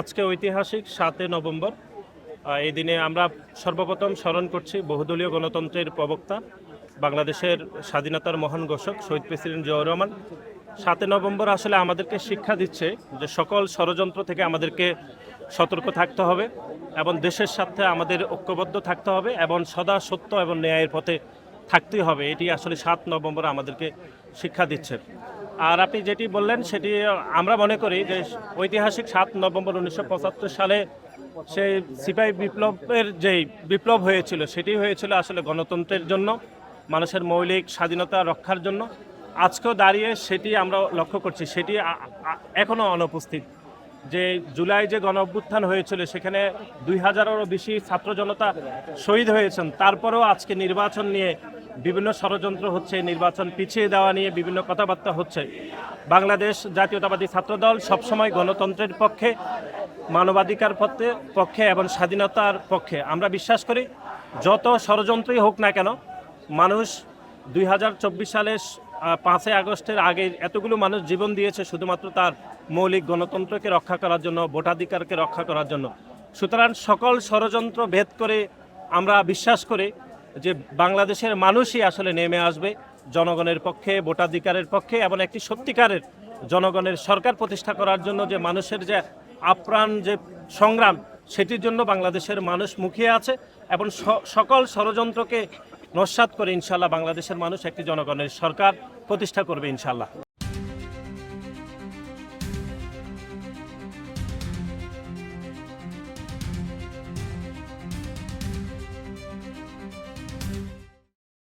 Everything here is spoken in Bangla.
আজকে ঐতিহাসিক সাতই নভেম্বর এই দিনে আমরা সর্বপ্রথম স্মরণ করছি বহুদলীয় গণতন্ত্রের প্রবক্তা, বাংলাদেশের স্বাধীনতার মহান ঘোষক শহীদ প্রেসিডেন্ট জিয়াউর রহমান। সাতই নভেম্বর আসলে আমাদেরকে শিক্ষা দিচ্ছে যে সকল ষড়যন্ত্র থেকে আমাদেরকে সতর্ক থাকতে হবে এবং দেশের সাথে আমাদের ঐক্যবদ্ধ থাকতে হবে এবং সদা সত্য এবং ন্যায়ের পথে থাকতেই হবে। এটি আসলে সাত নভেম্বর আমাদেরকে শিক্ষা দিচ্ছে। আর আপনি যেটি বললেন, সেটি আমরা মনে করি যে ঐতিহাসিক সাত নভেম্বর উনিশশো পঁচাত্তর সালে সেই সিপাহী বিপ্লবের যেই বিপ্লব হয়েছিল, সেটি হয়েছিল আসলে গণতন্ত্রের জন্য, মানুষের মৌলিক স্বাধীনতা রক্ষার জন্য। আজকেও দাঁড়িয়ে সেটি আমরা লক্ষ্য করছি, সেটি এখনও অনুপস্থিত। যে জুলাই যে গণ অভ্যুত্থান হয়েছিল, সেখানে দুই হাজারেরও বেশি ছাত্র জনতা শহীদ হয়েছেন। তারপরেও আজকে নির্বাচন নিয়ে বিভিন্ন ষড়যন্ত্র হচ্ছে, নির্বাচন পিছিয়ে দেওয়া নিয়ে বিভিন্ন কথাবার্তা হচ্ছে। বাংলাদেশ জাতীয়তাবাদী ছাত্রদল সবসময় গণতন্ত্রের পক্ষে, মানবাধিকার পক্ষে পক্ষে এবং স্বাধীনতার পক্ষে। আমরা বিশ্বাস করি, যত ষড়যন্ত্রই হোক না কেন, মানুষ দুই সালের পাঁচই আগস্টের আগে এতগুলো মানুষ জীবন দিয়েছে শুধুমাত্র তার মৌলিক গণতন্ত্রকে রক্ষা করার জন্য, ভোটাধিকারকে রক্ষা করার জন্য। সুতরাং সকল ষড়যন্ত্র ভেদ করে আমরা বিশ্বাস করি যে বাংলাদেশের মানুষই আসলে নেমে আসবে জনগণের পক্ষে, ভোটাধিকারের পক্ষে এবং একটি সত্যিকারের জনগণের সরকার প্রতিষ্ঠা করার জন্য যে মানুষের যে আপ্রাণ, যে সংগ্রাম, সেটির জন্য বাংলাদেশের মানুষ মুখিয়ে আছে এবং সকল ষড়যন্ত্রকে নস্বাত করে ইনশাল্লাহ বাংলাদেশের মানুষ একটি জনগণের সরকার প্রতিষ্ঠা করবে ইনশাল্লাহ।